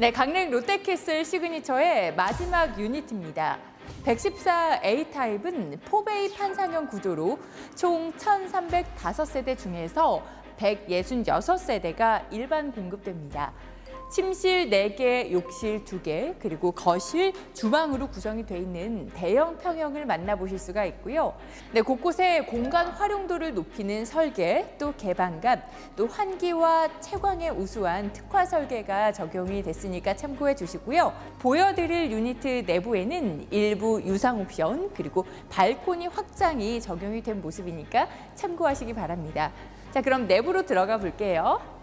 네, 강릉 롯데캐슬 시그니처의 마지막 유니트입니다. 114 A타입은 포베이 판상형 구조로 총 1,305세대 중에서 166세대가 일반 공급됩니다. 침실 4개, 욕실 2개, 그리고 거실, 주방으로 구성이 돼 있는 대형 평형을 만나보실 수가 있고요. 네, 곳곳에 공간 활용도를 높이는 설계, 또 개방감, 또 환기와 채광의 우수한 특화 설계가 적용이 됐으니까 참고해 주시고요. 보여드릴 유니트 내부에는 일부 유상 옵션, 그리고 발코니 확장이 적용이 된 모습이니까 참고하시기 바랍니다. 자, 그럼 내부로 들어가 볼게요.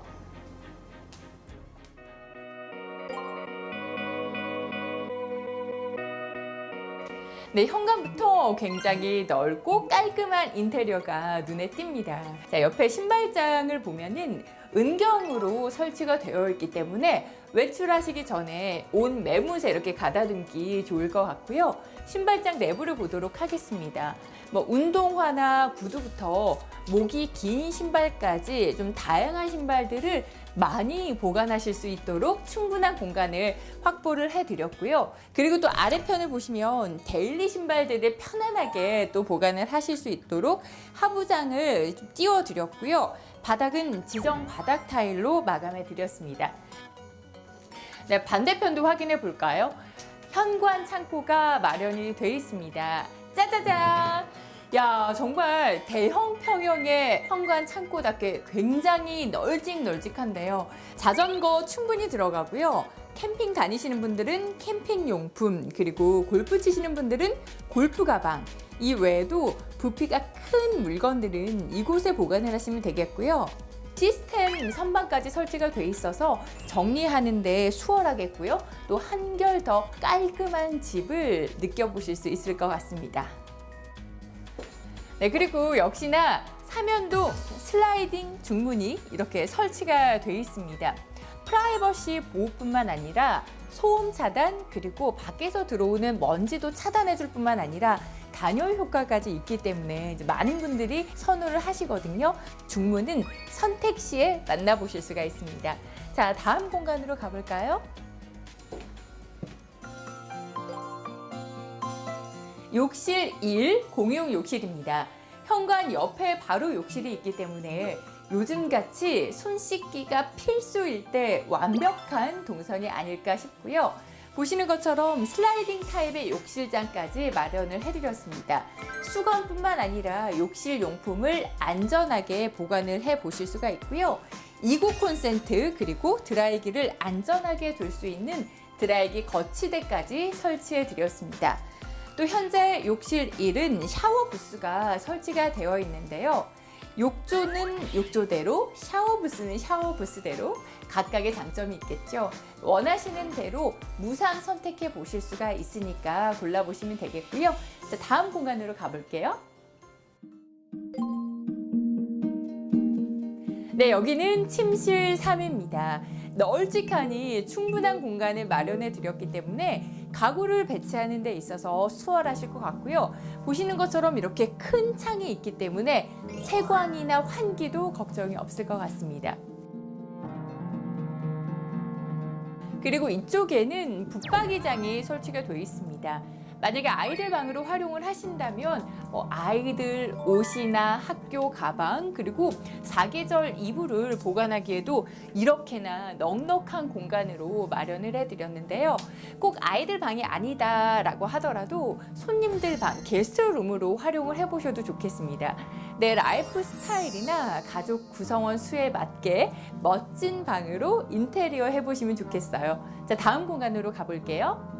네, 현관부터 굉장히 넓고 깔끔한 인테리어가 눈에 띕니다. 자, 옆에 신발장을 보면은 은경으로 설치가 되어 있기 때문에 외출하시기 전에 옷 매무새 이렇게 가다듬기 좋을 것 같고요. 신발장 내부를 보도록 하겠습니다. 뭐 운동화나 구두부터 목이 긴 신발까지 좀 다양한 신발들을 많이 보관하실 수 있도록 충분한 공간을 확보를 해드렸고요. 그리고 또 아래편을 보시면 데일리 신발들을 편안하게 또 보관을 하실 수 있도록 하부장을 좀 띄워드렸고요. 바닥은 지정 바닥 타일로 마감해 드렸습니다. 네, 반대편도 확인해 볼까요? 현관 창고가 마련이 되어 있습니다. 짜자잔! 야, 정말 대형 평형의 현관 창고답게 굉장히 널찍널찍한데요. 자전거 충분히 들어가고요. 캠핑 다니시는 분들은 캠핑 용품, 그리고 골프 치시는 분들은 골프 가방, 이 외에도 부피가 큰 물건들은 이곳에 보관을 하시면 되겠고요. 시스템 선반까지 설치가 돼 있어서 정리하는데 수월하겠고요. 또 한결 더 깔끔한 집을 느껴보실 수 있을 것 같습니다. 네, 그리고 역시나 사면동 슬라이딩 중문이 이렇게 설치가 돼 있습니다. 프라이버시 보호뿐만 아니라 소음 차단 그리고 밖에서 들어오는 먼지도 차단해 줄 뿐만 아니라 단열 효과까지 있기 때문에 많은 분들이 선호를 하시거든요. 중문은 선택 시에 만나보실 수가 있습니다. 자, 다음 공간으로 가볼까요? 욕실 1 공용 욕실입니다. 현관 옆에 바로 욕실이 있기 때문에 요즘같이 손 씻기가 필수일 때 완벽한 동선이 아닐까 싶고요. 보시는 것처럼 슬라이딩 타입의 욕실장까지 마련을 해드렸습니다. 수건뿐만 아니라 욕실 용품을 안전하게 보관을 해 보실 수가 있고요. 이고 콘센트 그리고 드라이기를 안전하게 둘 수 있는 드라이기 거치대까지 설치해 드렸습니다. 또 현재 욕실 1은 샤워 부스가 설치가 되어 있는데요. 욕조는 욕조대로, 샤워 부스는 샤워 부스대로 각각의 장점이 있겠죠. 원하시는 대로 무상 선택해 보실 수가 있으니까 골라보시면 되겠고요. 자, 다음 공간으로 가볼게요. 네, 여기는 침실 3입니다. 널찍하니 충분한 공간을 마련해 드렸기 때문에 가구를 배치하는 데 있어서 수월하실 것 같고요. 보시는 것처럼 이렇게 큰 창이 있기 때문에 채광이나 환기도 걱정이 없을 것 같습니다. 그리고 이쪽에는 붙박이장이 설치가 되어 있습니다. 만약에 아이들 방으로 활용을 하신다면 뭐 아이들 옷이나 학교 가방 그리고 사계절 이불을 보관하기에도 이렇게나 넉넉한 공간으로 마련을 해드렸는데요. 꼭 아이들 방이 아니다라고 하더라도 손님들 방 게스트룸으로 활용을 해보셔도 좋겠습니다. 내 라이프 스타일이나 가족 구성원 수에 맞게 멋진 방으로 인테리어 해보시면 좋겠어요. 자, 다음 공간으로 가볼게요.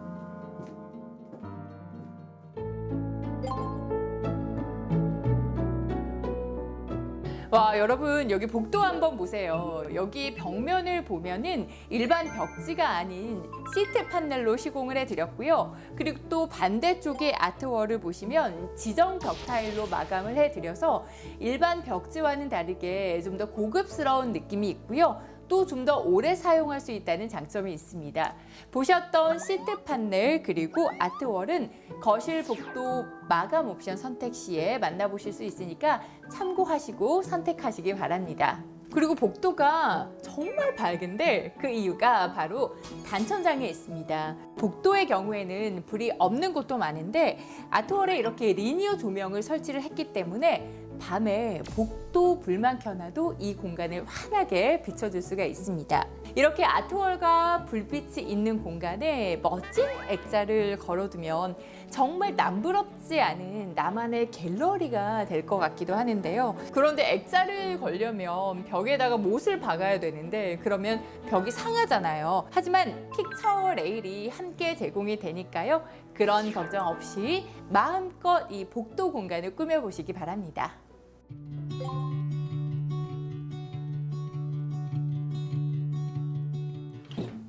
와 여러분 여기 복도 한번 보세요. 여기 벽면을 보면은 일반 벽지가 아닌 시트 판넬로 시공을 해드렸고요. 그리고 또 반대쪽에 아트월을 보시면 지정 벽 타일로 마감을 해드려서 일반 벽지와는 다르게 좀 더 고급스러운 느낌이 있고요 또 좀 더 오래 사용할 수 있다는 장점이 있습니다. 보셨던 시트 판넬 그리고 아트월은 거실 복도 마감 옵션 선택 시에 만나보실 수 있으니까 참고하시고 선택하시기 바랍니다. 그리고 복도가 정말 밝은데 그 이유가 바로 단천장에 있습니다. 복도의 경우에는 불이 없는 곳도 많은데 아트월에 이렇게 리니어 조명을 설치를 했기 때문에 밤에 복도 불만 켜놔도 이 공간을 환하게 비춰줄 수가 있습니다. 이렇게 아트월과 불빛이 있는 공간에 멋진 액자를 걸어두면 정말 남부럽지 않은 나만의 갤러리가 될 것 같기도 하는데요. 그런데 액자를 걸려면 벽에다가 못을 박아야 되는데 그러면 벽이 상하잖아요. 하지만 픽처 레일이 함께 제공이 되니까요. 그런 걱정 없이 마음껏 이 복도 공간을 꾸며보시기 바랍니다.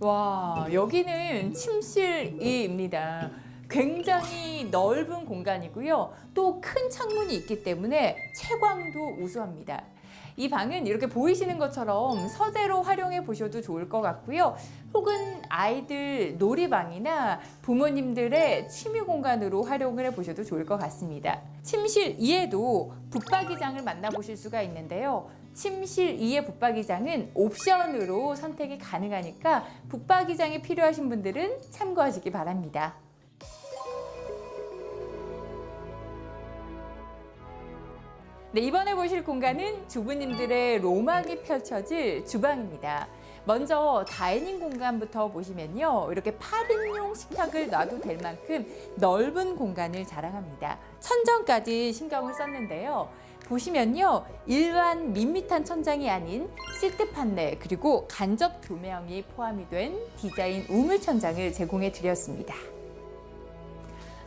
와, 여기는 침실이입니다. 굉장히 넓은 공간이고요. 또 큰 창문이 있기 때문에 채광도 우수합니다. 이 방은 이렇게 보이시는 것처럼 서재로 활용해 보셔도 좋을 것 같고요. 혹은 아이들 놀이방이나 부모님들의 취미 공간으로 활용을 해 보셔도 좋을 것 같습니다. 침실 2에도 붙박이장을 만나보실 수가 있는데요. 침실 2의 붙박이장은 옵션으로 선택이 가능하니까 붙박이장이 필요하신 분들은 참고하시기 바랍니다. 네, 이번에 보실 공간은 주부님들의 로망이 펼쳐질 주방입니다. 먼저 다이닝 공간부터 보시면요. 이렇게 8인용 식탁을 놔도 될 만큼 넓은 공간을 자랑합니다. 천정까지 신경을 썼는데요. 보시면요. 일반 밋밋한 천장이 아닌 시트 판넬 그리고 간접 조명이 포함이 된 디자인 우물 천장을 제공해 드렸습니다.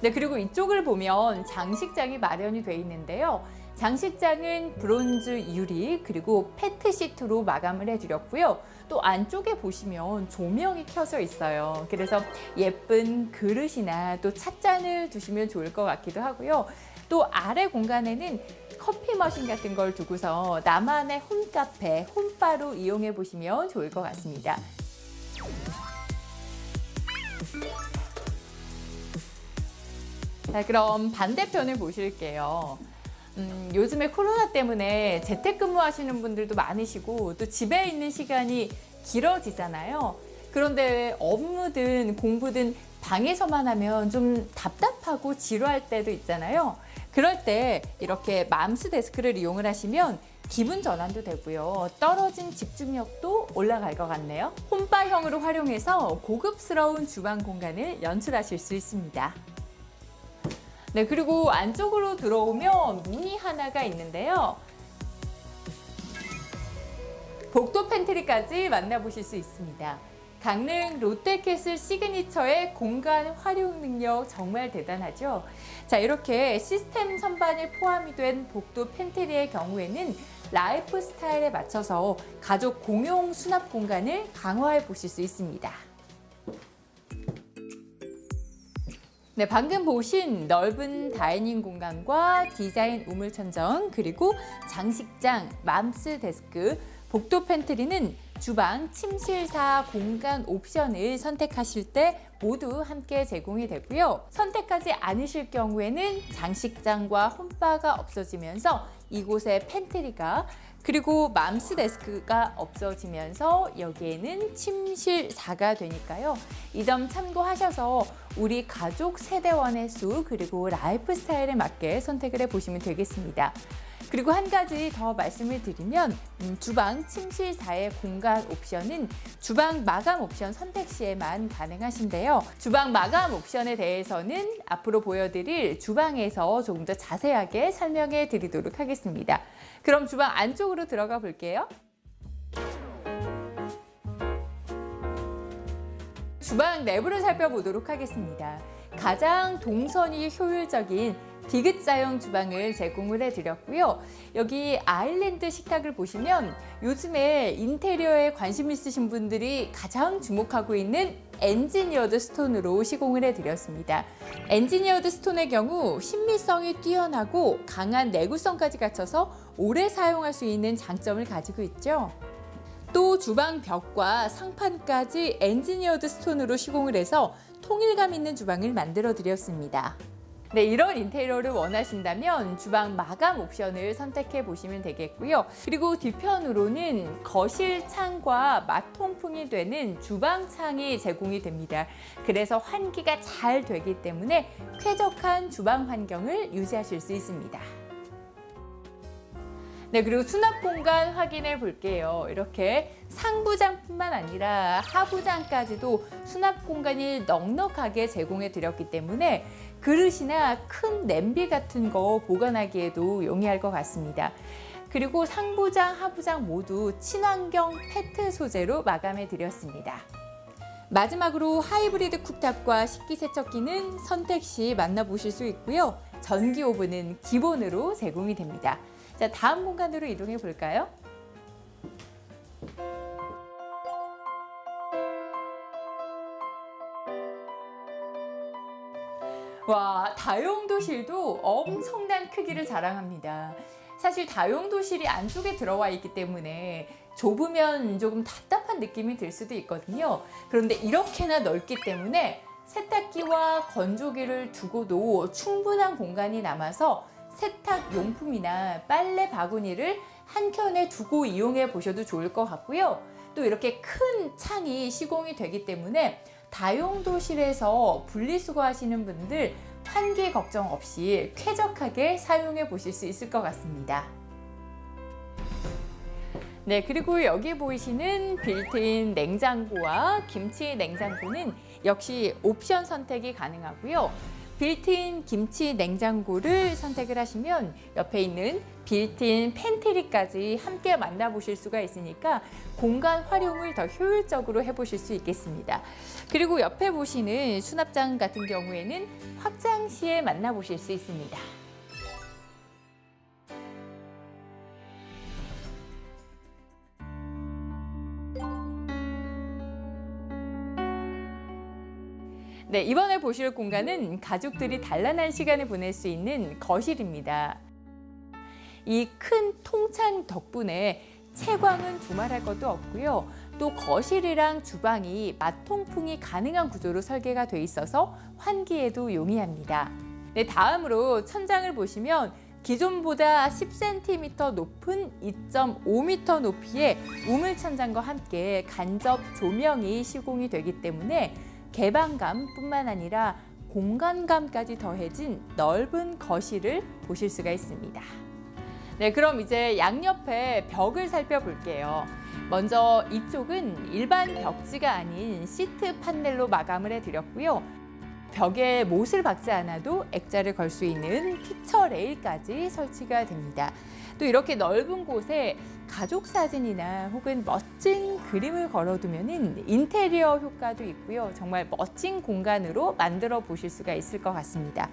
네, 그리고 이쪽을 보면 장식장이 마련이 돼 있는데요. 장식장은 브론즈 유리 그리고 페트 시트로 마감을 해드렸고요. 또 안쪽에 보시면 조명이 켜져 있어요. 그래서 예쁜 그릇이나 또 찻잔을 두시면 좋을 것 같기도 하고요. 또 아래 공간에는 커피 머신 같은 걸 두고서 나만의 홈카페, 홈바로 이용해 보시면 좋을 것 같습니다. 자, 그럼 반대편을 보실게요. 음, 요즘에 코로나 때문에 재택근무 하시는 분들도 많으시고 또 집에 있는 시간이 길어지잖아요. 그런데 업무든 공부든 방에서만 하면 좀 답답하고 지루할 때도 있잖아요. 그럴 때 이렇게 맘스 데스크를 이용을 하시면 기분 전환도 되고요. 떨어진 집중력도 올라갈 것 같네요. 홈바형으로 활용해서 고급스러운 주방 공간을 연출하실 수 있습니다. 네, 그리고 안쪽으로 들어오면 문이 하나가 있는데요. 복도 팬트리까지 만나보실 수 있습니다. 강릉 롯데캐슬 시그니처의 공간 활용 능력 정말 대단하죠. 자, 이렇게 시스템 선반이 포함이 된 복도 팬트리의 경우에는 라이프 스타일에 맞춰서 가족 공용 수납 공간을 강화해 보실 수 있습니다. 네, 방금 보신 넓은 다이닝 공간과 디자인 우물 천정 그리고 장식장, 맘스 데스크, 복도 팬트리는 주방, 침실사 공간 옵션을 선택하실 때 모두 함께 제공이 되고요. 선택하지 않으실 경우에는 장식장과 홈바가 없어지면서 이곳에 팬트리가 그리고 맘스 데스크가 없어지면서 여기에는 침실사가 되니까요. 이 점 참고하셔서 우리 가족 세대원의 수 그리고 라이프 스타일에 맞게 선택을 해보시면 되겠습니다. 그리고 한 가지 더 말씀을 드리면 음, 주방 침실사의 공간 옵션은 주방 마감 옵션 선택 시에만 가능하신데요. 주방 마감 옵션에 대해서는 앞으로 보여드릴 주방에서 조금 더 자세하게 설명해 드리도록 하겠습니다. 그럼 주방 안쪽으로 들어가 볼게요. 주방 내부를 살펴보도록 하겠습니다. 가장 동선이 효율적인 디귿자형 주방을 제공을 해드렸고요. 여기 아일랜드 식탁을 보시면 요즘에 인테리어에 관심 있으신 분들이 가장 주목하고 있는 엔지니어드 스톤으로 시공을 해드렸습니다. 엔지니어드 스톤의 경우 신미성이 뛰어나고 강한 내구성까지 갖춰서 오래 사용할 수 있는 장점을 가지고 있죠. 또 주방 벽과 상판까지 엔지니어드 스톤으로 시공을 해서 통일감 있는 주방을 만들어 드렸습니다. 네, 이런 인테리어를 원하신다면 주방 마감 옵션을 선택해 보시면 되겠고요. 그리고 뒤편으로는 거실 창과 마통풍이 되는 주방 창이 제공이 됩니다. 그래서 환기가 잘 되기 때문에 쾌적한 주방 환경을 유지하실 수 있습니다. 네, 그리고 수납 공간 확인해 볼게요. 이렇게 상부장뿐만 아니라 하부장까지도 수납 공간이 넉넉하게 제공해 드렸기 때문에 그릇이나 큰 냄비 같은 거 보관하기에도 용이할 것 같습니다. 그리고 상부장, 하부장 모두 친환경 페트 소재로 마감해 드렸습니다. 마지막으로 하이브리드 쿡탑과 식기세척기는 선택 시 만나보실 수 있고요. 전기 오븐은 기본으로 제공이 됩니다. 자, 다음 공간으로 이동해 볼까요? 와, 다용도실도 엄청난 크기를 자랑합니다. 사실 다용도실이 안쪽에 들어와 있기 때문에 좁으면 조금 답답한 느낌이 들 수도 있거든요. 그런데 이렇게나 넓기 때문에 세탁기와 건조기를 두고도 충분한 공간이 남아서 세탁 용품이나 빨래 바구니를 한 켠에 두고 이용해 보셔도 좋을 것 같고요. 또 이렇게 큰 창이 시공이 되기 때문에 다용도실에서 분리수거 하시는 분들 환기 걱정 없이 쾌적하게 사용해 보실 수 있을 것 같습니다. 네, 그리고 여기 보이시는 빌트인 냉장고와 김치 냉장고는 역시 옵션 선택이 가능하고요. 빌트인 김치 냉장고를 선택을 하시면 옆에 있는 빌트인 팬트리까지 함께 만나보실 수가 있으니까 공간 활용을 더 효율적으로 해보실 수 있겠습니다. 그리고 옆에 보시는 수납장 같은 경우에는 확장 시에 만나보실 수 있습니다. 네, 이번에 보실 공간은 가족들이 단란한 시간을 보낼 수 있는 거실입니다. 이 큰 통창 덕분에 채광은 두말할 것도 없고요. 또 거실이랑 주방이 마통풍이 가능한 구조로 설계가 돼 있어서 환기에도 용이합니다. 네, 다음으로 천장을 보시면 기존보다 10cm 높은 2.5m 높이의 우물 천장과 함께 간접 조명이 시공이 되기 때문에 개방감뿐만 아니라 공간감까지 더해진 넓은 거실을 보실 수가 있습니다. 네, 그럼 이제 양옆에 벽을 살펴볼게요. 먼저 이쪽은 일반 벽지가 아닌 시트 판넬로 마감을 해드렸고요. 벽에 못을 박지 않아도 액자를 걸 수 있는 피처 레일까지 설치가 됩니다. 또 이렇게 넓은 곳에 가족 사진이나 혹은 멋진 그림을 걸어두면 인테리어 효과도 있고요. 정말 멋진 공간으로 만들어 보실 수가 있을 것 같습니다.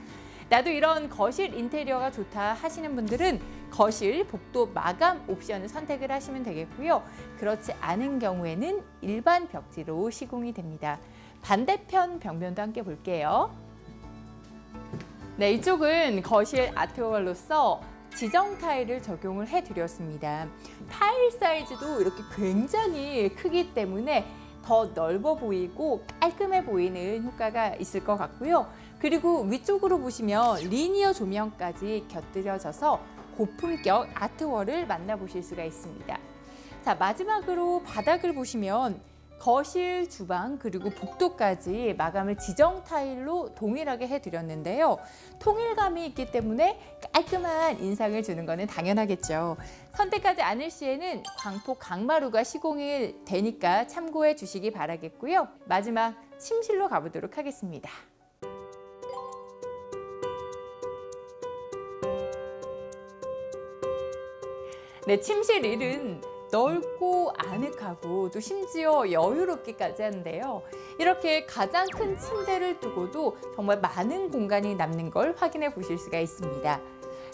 나도 이런 거실 인테리어가 좋다 하시는 분들은 거실 복도 마감 옵션을 선택을 하시면 되겠고요. 그렇지 않은 경우에는 일반 벽지로 시공이 됩니다. 반대편 벽면도 함께 볼게요. 네, 이쪽은 거실 아트월로서 지정 타일을 적용을 해드렸습니다. 타일 사이즈도 이렇게 굉장히 크기 때문에 더 넓어 보이고 깔끔해 보이는 효과가 있을 것 같고요. 그리고 위쪽으로 보시면 리니어 조명까지 곁들여져서 고품격 아트월을 만나보실 수가 있습니다. 자, 마지막으로 바닥을 보시면 거실, 주방, 그리고 복도까지 마감을 지정 타일로 동일하게 해드렸는데요. 통일감이 있기 때문에 깔끔한 인상을 주는 것은 당연하겠죠. 선택하지 않을 시에는 광폭 강마루가 시공이 되니까 참고해 주시기 바라겠고요. 마지막 침실로 가보도록 하겠습니다. 네, 침실 1은 넓고 아늑하고 또 심지어 여유롭기까지 한데요. 이렇게 가장 큰 침대를 두고도 정말 많은 공간이 남는 걸 확인해 보실 수가 있습니다.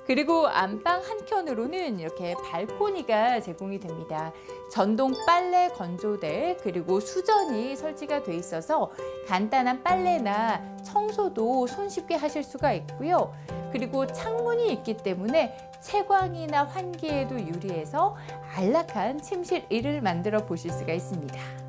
그리고 안방 한 켠으로는 이렇게 발코니가 제공이 됩니다. 전동 빨래 건조대 그리고 수전이 설치가 돼 있어서 간단한 빨래나 청소도 손쉽게 하실 수가 있고요. 그리고 창문이 있기 때문에 채광이나 환기에도 유리해서 안락한 침실 1을 만들어 보실 수가 있습니다.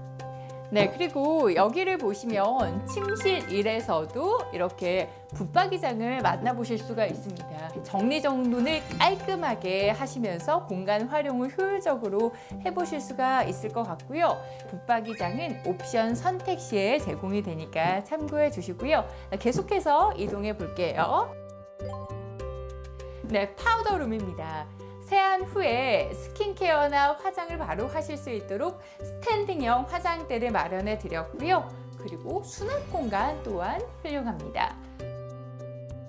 네, 그리고 여기를 보시면 침실 1에서도 이렇게 붙박이장을 만나보실 수가 있습니다. 정리정돈을 깔끔하게 하시면서 공간 활용을 효율적으로 해보실 수가 있을 것 같고요. 붙박이장은 옵션 선택 시에 제공이 되니까 참고해 주시고요. 계속해서 이동해 볼게요. 네, 파우더룸입니다. 세안 후에 스킨케어나 화장을 바로 하실 수 있도록 스탠딩형 화장대를 마련해 드렸고요. 그리고 수납 공간 또한 훌륭합니다.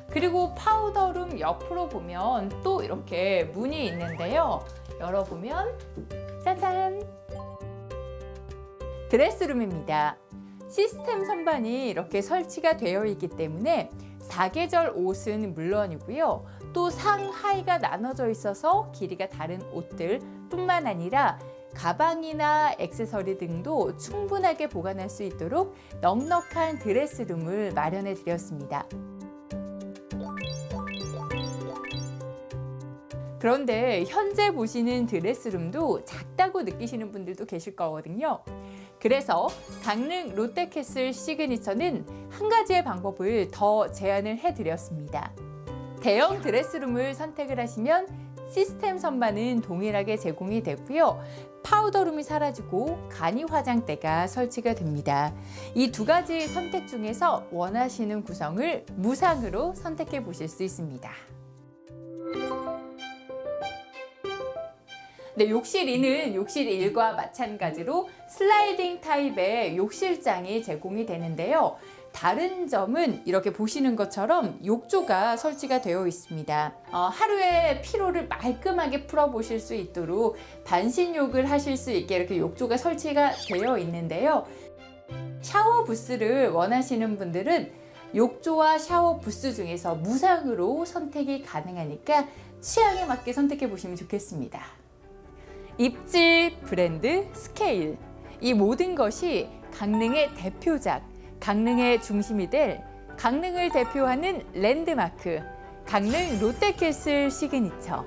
그리고 파우더룸 옆으로 보면 또 이렇게 문이 있는데요. 열어보면 짜잔! 드레스룸입니다. 시스템 선반이 이렇게 설치가 되어 있기 때문에 사계절 옷은 물론이고요. 또 상하이가 나눠져 있어서 길이가 다른 옷들 뿐만 아니라 가방이나 액세서리 등도 충분하게 보관할 수 있도록 넉넉한 드레스룸을 마련해 드렸습니다. 그런데 현재 보시는 드레스룸도 작다고 느끼시는 분들도 계실 거거든요. 그래서 강릉 롯데캐슬 시그니처는 한 가지의 방법을 더 제안을 해드렸습니다. 대형 드레스룸을 선택을 하시면 시스템 선반은 동일하게 제공이 되고요. 파우더룸이 사라지고 간이 화장대가 설치가 됩니다. 이 두 가지 선택 중에서 원하시는 구성을 무상으로 선택해 보실 수 있습니다. 네, 욕실 2는 욕실 1과 마찬가지로 슬라이딩 타입의 욕실장이 제공이 되는데요. 다른 점은 이렇게 보시는 것처럼 욕조가 설치가 되어 있습니다. 어, 하루에 피로를 말끔하게 풀어보실 수 있도록 반신욕을 하실 수 있게 이렇게 욕조가 설치가 되어 있는데요. 샤워 부스를 원하시는 분들은 욕조와 샤워 부스 중에서 무상으로 선택이 가능하니까 취향에 맞게 선택해 보시면 좋겠습니다. 입질 브랜드 스케일 이 모든 것이 강릉의 대표작 강릉의 중심이 될 강릉을 대표하는 랜드마크 강릉 롯데캐슬 시그니처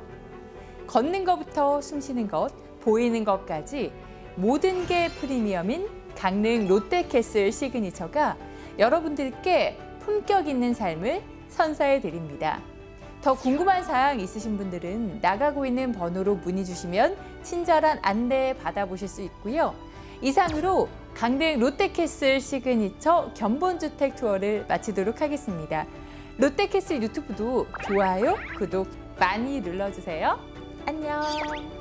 걷는 것부터 숨쉬는 것 보이는 것까지 모든 게 프리미엄인 강릉 롯데캐슬 시그니처가 여러분들께 품격 있는 삶을 선사해 드립니다. 더 궁금한 사항 있으신 분들은 나가고 있는 번호로 문의 주시면 친절한 안내 받아보실 수 있고요. 이상으로 강릉 롯데캐슬 시그니처 견본주택 투어를 마치도록 하겠습니다. 롯데캐슬 유튜브도 좋아요, 구독 많이 눌러주세요. 안녕.